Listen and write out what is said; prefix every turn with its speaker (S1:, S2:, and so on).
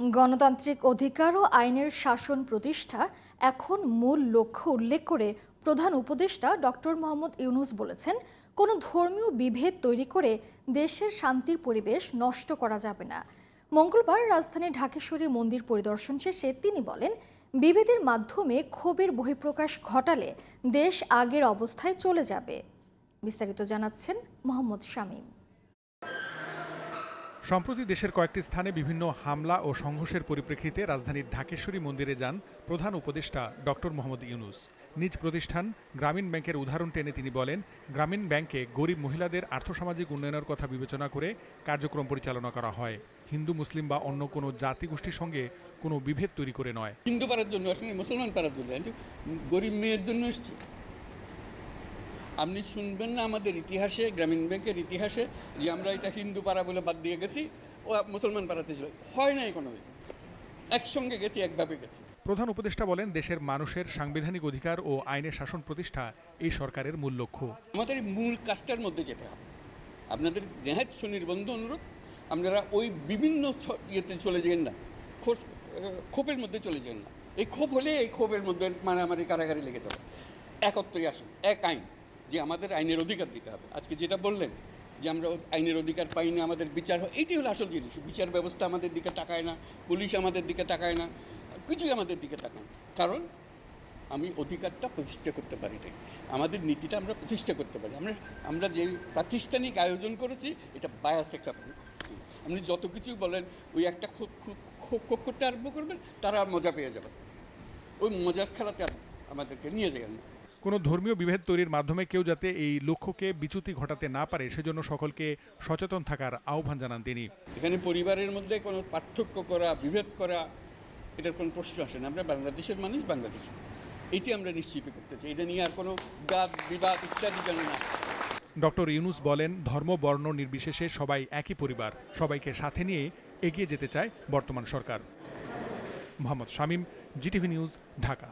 S1: গণতান্ত্রিক অধিকার ও আইনের শাসন প্রতিষ্ঠা এখন মূল লক্ষ্য উল্লেখ করে প্রধান উপদেষ্টা ডক্টর মোহাম্মদ ইউনুস বলেছেন, কোনো ধর্মীয় বিভেদ তৈরি করে দেশের শান্তির পরিবেশ নষ্ট করা যাবে না। মঙ্গলবার রাজধানীর ঢাকেশ্বরী মন্দির পরিদর্শন শেষে তিনি বলেন, বিভেদের মাধ্যমে ক্ষোভের বহিঃপ্রকাশ ঘটালে দেশ আগের অবস্থায় চলে যাবে। বিস্তারিত জানাচ্ছেন মোহাম্মদ শামীম।
S2: সম্প্রতি দেশের কয়েকটি স্থানে বিভিন্ন হামলা ও সংঘর্ষের পরিপ্রেক্ষিতে রাজধানীর ঢাকেশ্বরী মন্দিরে যান প্রধান উপদেষ্টা ডক্টর মোহাম্মদ ইউনুস। নিজ প্রতিষ্ঠান গ্রামীণ ব্যাংকের উদাহরণ টেনে তিনি বলেন, গ্রামীণ ব্যাংকে গরিব মহিলাদের আর্থসামাজিক উন্নয়নের কথা বিবেচনা করে কার্যক্রম পরিচালনা করা হয়। হিন্দু, মুসলিম বা অন্য কোনো জাতিগোষ্ঠীর সঙ্গে কোনো বিভেদ তৈরি করে নয়।
S3: হিন্দু পাড়ার জন্য মুসলমান পাড়ার জন্য গরিব মেয়ের জন্য এসেছি। আপনি শুনবেন না আমাদের ইতিহাসে গ্রামীণ ব্যাংকের ইতিহাসে যে আমরা এটা হিন্দু পাড়া বলে বাদ দিয়ে গেছি ও মুসলমান পাড়াতে ছিল। হয় নাই কোনো দিন একসঙ্গে গেছি একভাবে গেছি।
S2: প্রধান উপদেষ্টা বলেন দেশের মানুষের সাংবিধানিক অধিকার ও আইনের শাসন প্রতিষ্ঠা এই সরকারের মূল লক্ষ্য।
S3: আমাদের এই মূল কাজটার মধ্যে যেতে হবে। আপনাদের নেহাত সুনির্বন্ধ অনুরোধ আপনারা ওই বিভিন্ন ইয়েতে চলে যাবেন না খোঁজ ক্ষোভের মধ্যে চলে যাবেন না। এই ক্ষোভ হলে এই ক্ষোভের মধ্যে মারামারি কারাগারি লেগে যাবে। একত্রই আসুন এক আইন। যে আমাদের আইনের অধিকার দিতে হবে। আজকে যেটা বললেন যে আমরা আইনের অধিকার পাই না আমাদের বিচার হয়, এইটাই হলো আসল জিনিস। বিচার ব্যবস্থা আমাদের দিকে তাকায় না, পুলিশ আমাদের দিকে তাকায় না, কিছুই আমাদের দিকে তাকায় না। কারণ আমি অধিকারটা প্রতিষ্ঠা করতে পারি নাই। আমাদের নীতিটা আমরা প্রতিষ্ঠা করতে পারি। আমরা আমরা যে প্রাতিষ্ঠানিক আয়োজন করেছি, এটা বায়াস একটা আপনি যত কিছুই বলেন, ওই একটা ক্ষোভ ক্ষোভ করতে আরম্ভ করবেন, তারা মজা পেয়ে যাবেন ওই মজার খেলাতে আমাদেরকে নিয়ে যাবেন
S2: কোনো ধর্মীয় বিভেদ তৈরির মাধ্যমে কেউ যাতে এই লক্ষ্যকে বিচ্যুতি ঘটাতে না পারে সেজন্য সকলকে সচেতন থাকার আহ্বান জানান তিনি।
S3: এখানে পরিবারের মধ্যে কোনো পার্থক্য করা বিভেদ করা এটার কোনো প্রশ্ন আসে না। আমরা বাংলাদেশের মানুষ বাংলাদেশ। এটি আমরা নিশ্চিত করতে চাই। এটা নিয়ে আর কোনো বাদ বিবাদ ইত্যাদি যেন না
S2: ডক্টর ইউনুস বলেন ধর্ম বর্ণ নির্বিশেষে সবাই একই পরিবার। সবাইকে সাথে নিয়ে এগিয়ে যেতে চায় বর্তমান সরকার। Mohammad Shamim GTV news Dhaka.